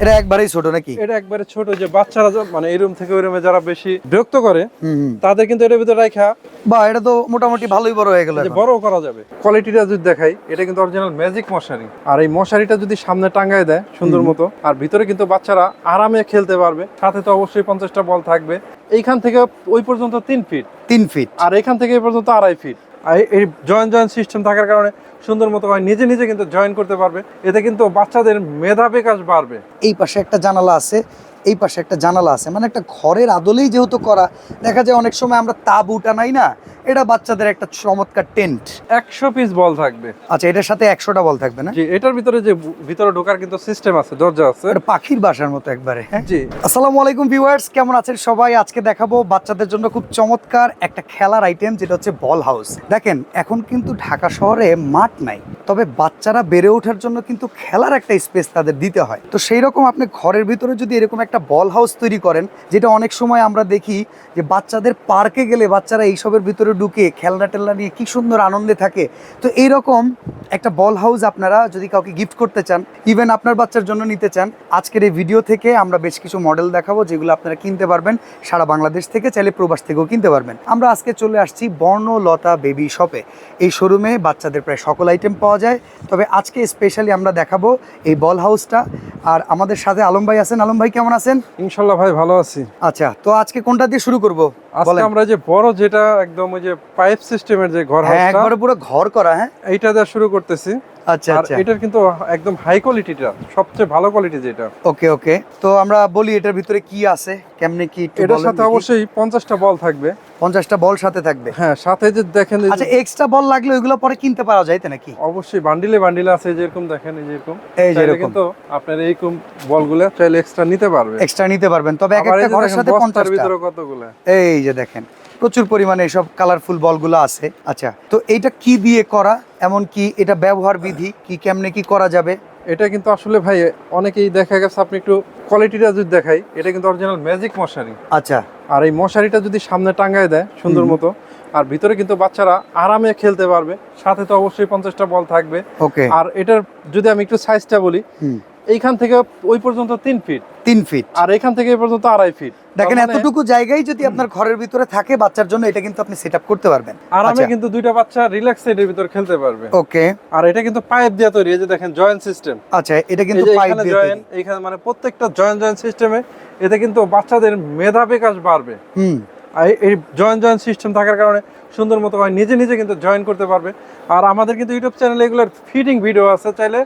এটা একবারেই ছোট নাকি? এটা একবারে ছোট যে বাচ্চারা মানে এই রুম থেকে ওই রুমে যারা বেশি বিরক্ত করে। তাদের কিন্তু এটার ভিতরে রাখা বা এটা তো মোটামুটি ভালোই বড় হয়ে গেল বড় করা যাবে। কোয়ালিটিটা যদি দেখাই এটা কিন্তু অরিজিনাল ম্যাজিক মশারি। আর এই মশারিটা যদি সামনে টাঙ্গায় দেয় সুন্দর মতো আর ভিতরে কিন্তু বাচ্চারা আরামে খেলতে পারবে সাথে তো অবশ্যই পঞ্চাশটা বল থাকবে। এইখান থেকে ওই পর্যন্ত তিন ফিট তিন ফিট আর এখান থেকে এই পর্যন্ত আড়াই ফিট আর এই- এই জয়েন জয়েন সিস্টেম থাকার কারণে সুন্দর মতো হয় নিজে নিজে কিন্তু জয়েন করতে পারবে। এতে কিন্তু বাচ্চাদের মেধা বিকাশ বাড়বে। এই পাশে একটা জানালা আছে এই পাশে একটা জানালা আছে। মানে একটা ঘরের আদলেই যেহেতু করা দেখা যায় অনেক সময় আমরা তাবুটা নাই না এটা বাচ্চাদের একটা চমৎকার টেন্ট। একশো পিস বল থাকবে। আচ্ছা এটার সাথে একশোটা বল থাকবে না? জি এটার ভিতরে যে ভিতরে ঢোকার কিন্তু সিস্টেম আছে দরজা আছে। এটা পাখির বাসার মতো একবারে হ্যাঁ? জি। আসসালামু আলাইকুম ভিউয়ার্স কেমন আছেন সবাই? আজকে দেখাবো বাচ্চাদের জন্য খুব চমৎকার একটা খেলার আইটেম যেটা হচ্ছে বল হাউস দেখেন এখন কিন্তু ঢাকা শহরে মাঠ নাই। তবে বাচ্চারা বেড়ে ওঠার জন্য কিন্তু খেলার একটা স্পেস তাদের দিতে হয়। তো সেই রকম আপনি ঘরের ভিতরে যদি এরকম একটা বল হাউস তৈরি করেন, যেটা অনেক সময় আমরা দেখি যে বাচ্চাদের পার্কে গেলে বাচ্চারা এইসবের ভিতরে ঢুকে খেলনা টেলনা নিয়ে কি সুন্দর আনন্দে থাকে। তো এইরকম একটা বল হাউস আপনারা যদি কাউকে গিফট করতে চান ইভেন আপনার বাচ্চার জন্য নিতে চান, আজকের এই ভিডিও থেকে আমরা বেশ কিছু মডেল দেখাবো যেগুলো আপনারা কিনতে পারবেন, সারা বাংলাদেশ থেকে, চাইলে প্রবাস থেকেও কিনতে পারবেন। আমরা আজকে চলে আসছি বর্ণলতা বেবি শপে এই শোরুমে বাচ্চাদের প্রায় সকল আইটেম পাওয়া যায়। তবে আজকে স্পেশালি আমরা দেখাবো এই বল হাউসটা আর আমাদের সাথে আলম ভাই আছেন। আলম ভাই কেমন আছেন? ইনশাল্লাহ ভাই ভালো আছি। আচ্ছা তো আজকে কোনটা দিয়ে শুরু করব? আজকে আমরা যে বড় যেটা একদম ওই যে পাইপ সিস্টেমের যে ঘর হ্যাঁ একবারে পুরো ঘর করা হ্যাঁ? এইটা দিয়ে শুরু করতেছি। আচ্ছা আচ্ছা। এটার কিন্তু একদম হাই কোয়ালিটিটা সবচেয়ে ভালো কোয়ালিটি যেটা। ওকে ওকে। তো আমরা বলি এটার ভিতরে কি আছে কেমনে কি এটার সাথে অবশ্যই পঞ্চাশটা বল থাকবে। পঞ্চাশটা বল সাথে থাকবে? হ্যাঁ সাথে যে দেখেন আচ্ছা এক্সট্রা বল লাগলে ওইগুলো পরে কিনতে পারা যায় তো নাকি? অবশ্যই বান্ডিলে বান্ডিলে আছে যেরকম দেখেন এই যেরকম। এই যেরকম। কিন্তু আপনার এইরকম বলগুলো চাইলে এক্সট্রা নিতে পারবে। এক্সট্রা নিতে পারবেন। তবে এক একটা ঘরের সাথে বস্তার পঞ্চাশটা। ভিতরে কতগুলো? এই যে দেখেন। প্রচুর পরিমাণে এইসব কালারফুল বলগুলো আছে। আচ্ছা তো এইটা কি দিয়ে করা? এমন কি এটা ব্যবহার বিধি? কি কেমনে কি করা যাবে? এটা কিন্তু আসলে ভাই অনেকেই দেখা গেছে আপনি একটু কোয়ালিটিটা যদি দেখাই এটা কিন্তু অরিজিনাল ম্যাজিক মশারি। আচ্ছা। আর এই মশারিটা যদি সামনে টাঙ্গায় দেয় সুন্দর মতো আর ভিতরে কিন্তু বাচ্চারা আরামে খেলতে পারবে। সাথে তো অবশ্যই পঞ্চাশটা বল থাকবে। ওকে। আর এটার যদি আমি একটু সাইজটা বলি হুম। এইখান থেকে ওই পর্যন্ত তিন ফিট তিন ফিট আর এখান থেকে এই পর্যন্ত আড়াই ফিট দেখেন মানে এতটুকু জায়গায় যদি আপনার ঘরের ভিতরে থাকে বাচ্চার জন্য এটা কিন্তু আপনি সেট করতে পারবেন। আরামে আচ্ছা। কিন্তু দুইটা বাচ্চা রিল্যাক্স এর ভিতর খেলতে পারবে। ওকে। আর এটা কিন্তু পাইপ দিয়ে তৈরি এই যে দেখেন জয়েন্ট সিস্টেম আচ্ছা এটা কিন্তু পাইপ দিয়ে জয়েন্ট। এখানে মানে প্রত্যেকটা জয়েন্ট জয়েন্ট সিস্টেমে এতে কিন্তু বাচ্চাদের মেধা বিকাশ বাড়বে। হুম। এই- জয়েন্ট জয়েন্ট সিস্টেম থাকার কারণে সুন্দর মতো হয় নিজে নিজে কিন্তু জয়েন করতে পারবে। আর আমাদের কিন্তু ইউটিউব চ্যানেলে এগুলোর ফিটিং ভিডিও আছে চাইলে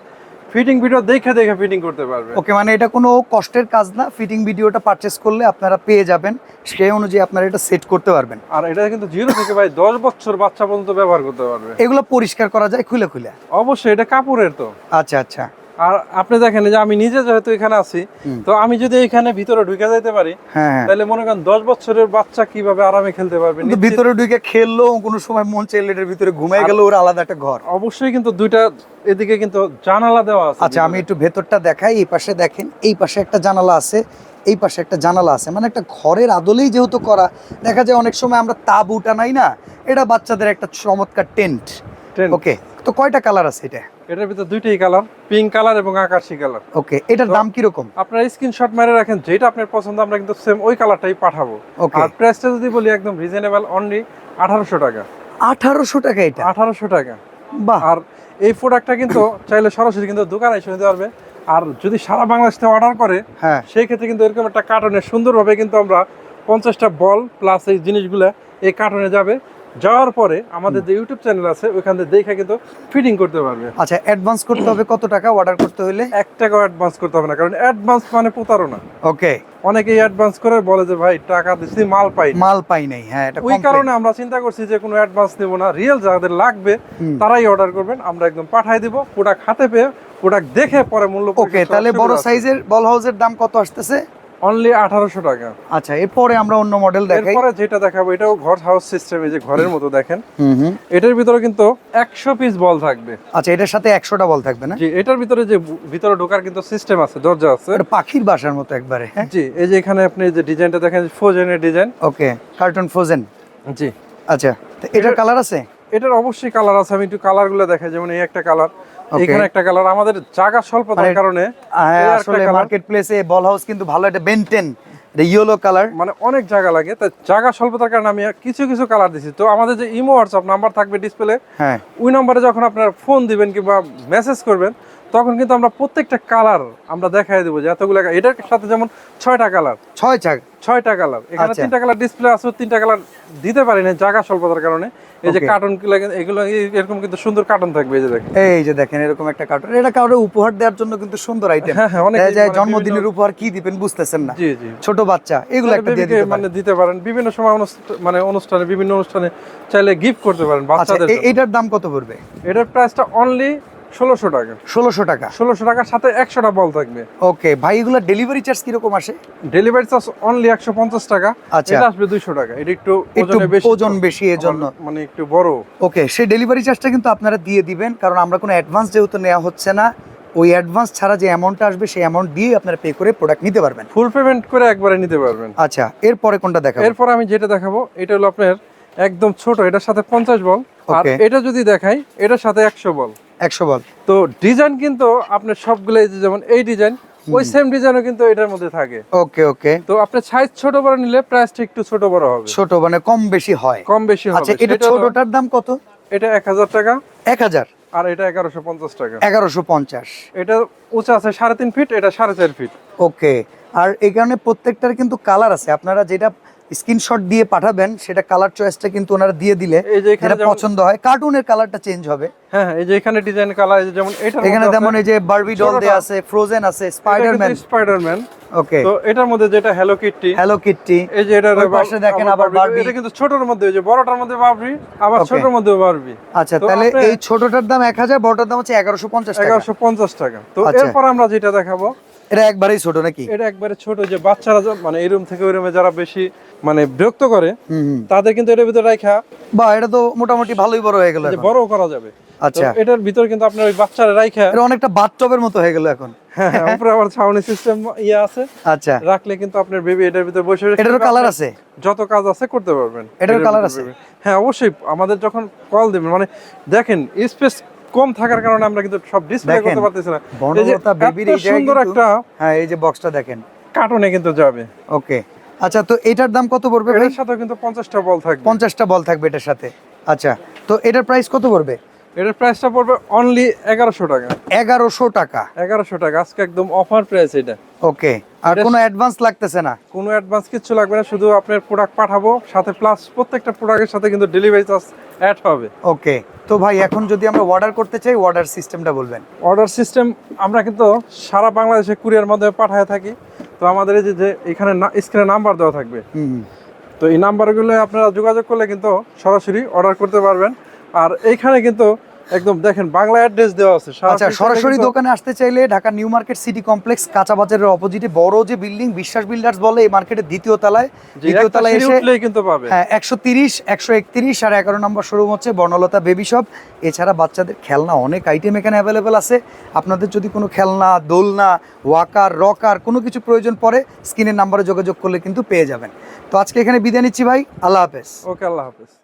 ফিটিং ভিডিও দেখে দেখে ফিটিং করতে পারবে। ওকে মানে এটা কোনো কষ্টের কাজ না। ফিটিং ভিডিওটা পারচেস করলে আপনারা পেয়ে যাবেন। সেই অনুযায়ী আপনারা এটা সেট করতে পারবেন। আর এটা কিন্তু জিরো থেকে ভাই দশ বছর বাচ্চা পর্যন্ত ব্যবহার করতে পারবে। এগুলো পরিষ্কার করা যায় খুলে খুলে। অবশ্যই এটা কাপড়ের তো। আচ্ছা আচ্ছা। আর আপনি দেখেন যে আমি নিজে যেহেতু এখানে আছি তো আমি যদি এখানে ভিতরে ঢুকে যাইতে পারি হ্যাঁ হ্যাঁ। তাহলে মনে করেন দশ বছরের বাচ্চা কীভাবে আরামে খেলতে পারবে? ভিতরে ঢুকে খেললো কোনো সময় মন চাইলে এটার ভিতরে ঘুমাই গেল ওর আলাদা একটা ঘর। অবশ্যই কিন্তু দুইটা এদিকে কিন্তু জানালা দেওয়া আছে আচ্ছা আমি একটু ভেতরটা দেখাই এই পাশে দেখেন এই পাশে একটা জানালা আছে এই পাশে একটা জানালা আছে। মানে একটা ঘরের আদলেই যেহেতু করা দেখা যায় অনেক সময় আমরা তাবুটা নাই না এটা বাচ্চাদের একটা চমৎকার টেন্ট। ওকে তো কয়টা কালার আছে এটা? এটার ভিতরে দুইটাই কালার পিঙ্ক কালার এবং আকাশি কালার ওকে এটার দাম কীরকম? আপনারা স্ক্রিনশট মেরে রাখেন যেটা আপনার পছন্দ আমরা কিন্তু সেম ওই কালারটাই পাঠাবো। ওকে আর প্রাইসটা যদি বলি একদম রিজনেবল অনলি আঠারোশো টাকা। আঠারোশো টাকা এটা? আঠারোশো টাকা। বাহ। আর এই প্রোডাক্টটা কিন্তু চাইলে সরাসরি কিন্তু দোকানে এসে নিতে পারবে। আর যদি সারা বাংলাদেশ থেকে অর্ডার করে হ্যাঁ। সেই ক্ষেত্রে কিন্তু এরকম একটা কার্টনে সুন্দরভাবে কিন্তু আমরা পঞ্চাশটা বল প্লাস এই জিনিসগুলো এই কার্টনে যাবে। যাওয়ার পরে আমাদের যে ইউটিউব চ্যানেল আছে ওইখান থেকে দেখে কিন্তু ফিটিং করতে পারবে। আচ্ছা অ্যাডভান্স করতে হবে কত টাকা অর্ডার করতে হলে? এক টাকাও অ্যাডভান্স করতে হবে না কারণ অ্যাডভান্স মানে প্রতারণা। ওকে। অনেকেই অ্যাডভান্স করে বলে যে ভাই টাকা দিচ্ছি মাল পাই না। মাল পাই নাই হ্যাঁ এটা ওই কারণে আমরা চিন্তা করছি যে কোনো অ্যাডভান্স নেব না। রিয়েল যাদের লাগবে তারাই অর্ডার করবেন। আমরা একদম পাঠাই দিব প্রোডাক্ট হাতে পেয়ে প্রোডাক্ট দেখে পরে মূল্য ওকে তাহলে বড় সাইজের বল হাউসের দাম কত আসতেছে? অনলি আঠারোশো টাকা। আচ্ছা এরপরে আমরা অন্য মডেল দেখাই। এরপরে যেটা দেখাবো এটাও ঘর হাউস সিস্টেম এই যে ঘরের মতো দেখেন। হুম এটার ভিতরে কিন্তু একশো পিস বল থাকবে। আচ্ছা এটার সাথে একশোটা বল থাকবে না? জি এটার ভিতরে যে ভিতরে ঢোকার কিন্তু সিস্টেম আছে দরজা আছে। এটা পাখির বাসার মতো একবারে হ্যাঁ? জি এই যে এখানে আপনি যে ডিজাইনটা দেখেন ফোজেনের ডিজাইন ওকে কার্টুন ফ্রোজেন জি। আচ্ছা এটার কালার আছে? এটার অবশ্যই কালার আছে আমি একটু কালারগুলো দেখাই যেমন এই একটা কালার এখানে একটা কালার আমাদের জায়গা স্বল্পতার মানে- কারণে আসলে মার্কেট প্লেসে বল হাউস কিন্তু ভালো একটা বেনটেন এটা ইয়েলো কালার মানে অনেক জায়গা লাগে তা জায়গা স্বল্পতার কারণে আমি কিছু কিছু কালার দিছি। তো আমাদের যে ইমো হোয়াটসঅ্যাপ নাম্বার থাকবে ডিসপ্লে হ্যাঁ। ওই নাম্বারে যখন আপনার ফোন দিবেন কিংবা মেসেজ করবেন তখন কিন্তু আমরা প্রত্যেকটা কালার আমরা দেখাই দেবো যে এতগুলো এটার সাথে যেমন ছয়টা কালার। ছয় চাক ছয়টা কালার। এখানে আচ্ছা। তিনটা কালার ডিসপ্লে আছে তিনটা কালার দিতে পারি না জায়গা স্বল্পতার কারণে। এই যে. কার্টুন এগুলো এরকম কিন্তু সুন্দর কার্টুন থাকবে এই যে দেখেন। এই যে দেখেন এরকম একটা কার্টুন এটা কারোর উপহার দেওয়ার জন্য কিন্তু সুন্দর আইটেম হ্যাঁ, হ্যাঁ, যায় মানে জন্মদিনের উপহার কি দিবেন বুঝতেছেন না। জি জি। ছোট বাচ্চা এগুলো একটা দিয়ে দিতে মানে দিতে পারেন। বিভিন্ন সময় মানে অনুষ্ঠানে বিভিন্ন অনুষ্ঠানে চাইলে গিফট করতে পারেন আচ্ছা বাচ্চাদের এটার দাম কত পড়বে। এটার প্রাইসটা অনলি ষোলোশো টাকা। ষোলোশো টাকা। ষোলোশো টাকার সাথে একশোটা বল থাকবে। ওকে ভাই এগুলো ডেলিভারি চার্জ কীরকম আসে? ডেলিভারি চার্জ অনলি একশো পঞ্চাশ টাকা। আচ্ছা। এটা আসবে দুইশো টাকা। এটা একটু একটু বেশি। ওজন বেশি এর জন্য মানে একটু বড়। ওকে সেই ডেলিভারি চার্জটা কিন্তু আপনারা দিয়ে দিবেন কারণ আমরা কোনো অ্যাডভান্স যেহেতু নেওয়া হচ্ছে না ওই অ্যাডভান্স ছাড়া যে অ্যামাউন্টটা আসবে সেই অ্যামাউন্ট দিয়ে আপনারা পে করে প্রোডাক্ট নিতে পারবেন। ফুল পেমেন্ট করে একবারে নিতে পারবেন। আচ্ছা এরপরে কোনটা দেখাবো? এরপর আমি যেটা দেখাবো এটা হলো আপনার একদম ছোট এটার সাথে পঞ্চাশ বল। আর এটা যদি দেখাই এটার সাথে একশো বল। একশো বল। তো ডিজাইন কিন্তু আপনার সবগুলো যেমন এই ডিজাইন ওই সেম ডিজাইনও কিন্তু এটার মধ্যে থাকে। ওকে ওকে। তো আপনার সাইজ ছোট বড় নিলে প্রাইসটা একটু ছোট বড় হবে। ছোট মানে কম বেশি হয়। কম বেশি হবে। আচ্ছা এটা ছোটটার দাম কত? এটা এক হাজার টাকা। এক হাজার। আর এটা এগারোশো পঞ্চাশ টাকা। এগারোশো পঞ্চাশ। এটা উঁচা আছে সাড়ে তিন ফিট এটা সাড়ে চার ফিট ওকে। আর এই কারণে প্রত্যেকটার কিন্তু কালার আছে। আপনারা যেটা স্ক্রিনশট দিয়ে পাঠাবেন সেটা কালার চয়েসটা কিন্তু ওনারা দিয়ে দিলে যেটা পছন্দ হয়। কার্টুনের কালারটা চেঞ্জ হবে। হ্যাঁ হ্যাঁ, এই যে এখানে ডিজাইন কালার এই যেমন এটা এখানে যেমন এই যে বারবি ডল। দেয়া আছে ফ্রোজেন আছে স্পাইডারম্যান স্পাইডারম্যান ওকে তো এটার মধ্যে যেটা হ্যালো কিটটি হ্যালো কিটটি এই যে এটা পাশে দেখেন আবার বারবি। এটা কিন্তু ছোটর মধ্যে যে বড়টার মধ্যে বারবি আবার. ছোটর মধ্যে বারবি আচ্ছা তাহলে এই ছোটটার দাম এক হাজার বড়টার দাম হচ্ছে এগারোশো পঞ্চাশ টাকা। এগারোশো পঞ্চাশ টাকা। তো আচ্ছা। এরপর আমরা যেটা দেখাবো এটা একবারেই ছোট নাকি? এটা একবারে ছোট যে বাচ্চারা মানে এই রুম থেকে ওই রুমে যারা বেশি মানে বিরক্ত করে। তাদের কিন্তু এটার ভিতরে রাখা বা এটা তো মোটামুটি ভালোই বড় হয়ে গেল বড় করা যাবে। আচ্ছা। এটার ভিতর কিন্তু আপনার ওই বাচ্চারা রাখা এটা অনেকটা বাথটবের মতো হয়ে গেল এখন। হ্যাঁ হ্যাঁ, উপরে আবার ছাউনি সিস্টেম ইয়ে আছে। আচ্ছা। রাখলে কিন্তু আপনার বেবি এটার ভিতরে বসে এটারও কালার আছে? যত কাজ আছে করতে পারবেন। এটারও এটার colour আছে? হ্যাঁ অবশ্যই। আমাদের যখন কল দিবেন মানে দেখেন স্পেস কম থাকার কারণে আমরা কিন্তু সব ডিসপ্লে করতে পারতেছি না। এই যে বর্ণলতা বেবির এই সুন্দর একটা হ্যাঁ এই যে বক্সটা দেখেন। কার্টুনে কিন্তু যাবে। ওকে। আচ্ছা তো এটার দাম কত পড়বে এটার সাথে কিন্তু পঞ্চাশটা বল থাকবে। পঞ্চাশটা বল থাকবে এটার সাথে। আচ্ছা তো এটার প্রাইস কত পড়বে? এটার প্রাইসটা পড়বে অনলি এগারোশো টাকা। এগারোশো টাকা। এগারোশো টাকা আজকে একদম অফার প্রাইস এটা। ওকে। আর কোনো অ্যাডভান্স লাগতেছে না। কোনো অ্যাডভান্স কিচ্ছু লাগবে না শুধু আপনার প্রোডাক্ট পাঠাবো সাথে প্লাস প্রত্যেকটা প্রোডাক্টের সাথে কিন্তু ডেলিভারি চার্জ অ্যাড হবে। ওকে তো ভাই এখন যদি আমরা অর্ডার করতে চাই অর্ডার সিস্টেমটা বলবেন। অর্ডার সিস্টেম আমরা কিন্তু সারা বাংলাদেশে কুরিয়ার মাধ্যমে পাঠায় থাকি। তো আমাদের এই যে- এখানে স্ক্রিনে নাম্বার দেওয়া থাকবে। তো এই নাম্বারগুলো আপনারা যোগাযোগ করলে কিন্তু সরাসরি অর্ডার করতে পারবেন। আর এইখানে কিন্তু একদম দেখেন বাংলা অ্যাড্রেস দেওয়া আছে আচ্ছা সরাসরি দোকানে আসতে চাইলে Dhaka new market city complex কাঁচা বাজারের অপোজিটে বড় যে বিল্ডিং বিশ্বাস বিল্ডার্স বলে এই মার্কেটের দ্বিতীয় তলায়। দ্বিতীয় তলায় এসে উঠলেই কিন্তু পাবে। হ্যাঁ একশো তিরিশ একশো একত্রিশ আর এগারো নম্বর শোরুম হচ্ছে বর্ণলতা বেবি শপ এছাড়া বাচ্চাদের খেলনা অনেক আইটেম এখানে অ্যাভেলেবেল আছে। আপনাদের যদি কোনো খেলনা দোলনা ওয়াকার রকার কোনো কিছু প্রয়োজন পড়ে স্ক্রিনের নাম্বারে যোগাযোগ করলে কিন্তু পেয়ে যাবেন। তো আজকে এখানে বিদায় নিচ্ছি ভাই আল্লাহ হাফেজ। ওকে আল্লাহ হাফেজ।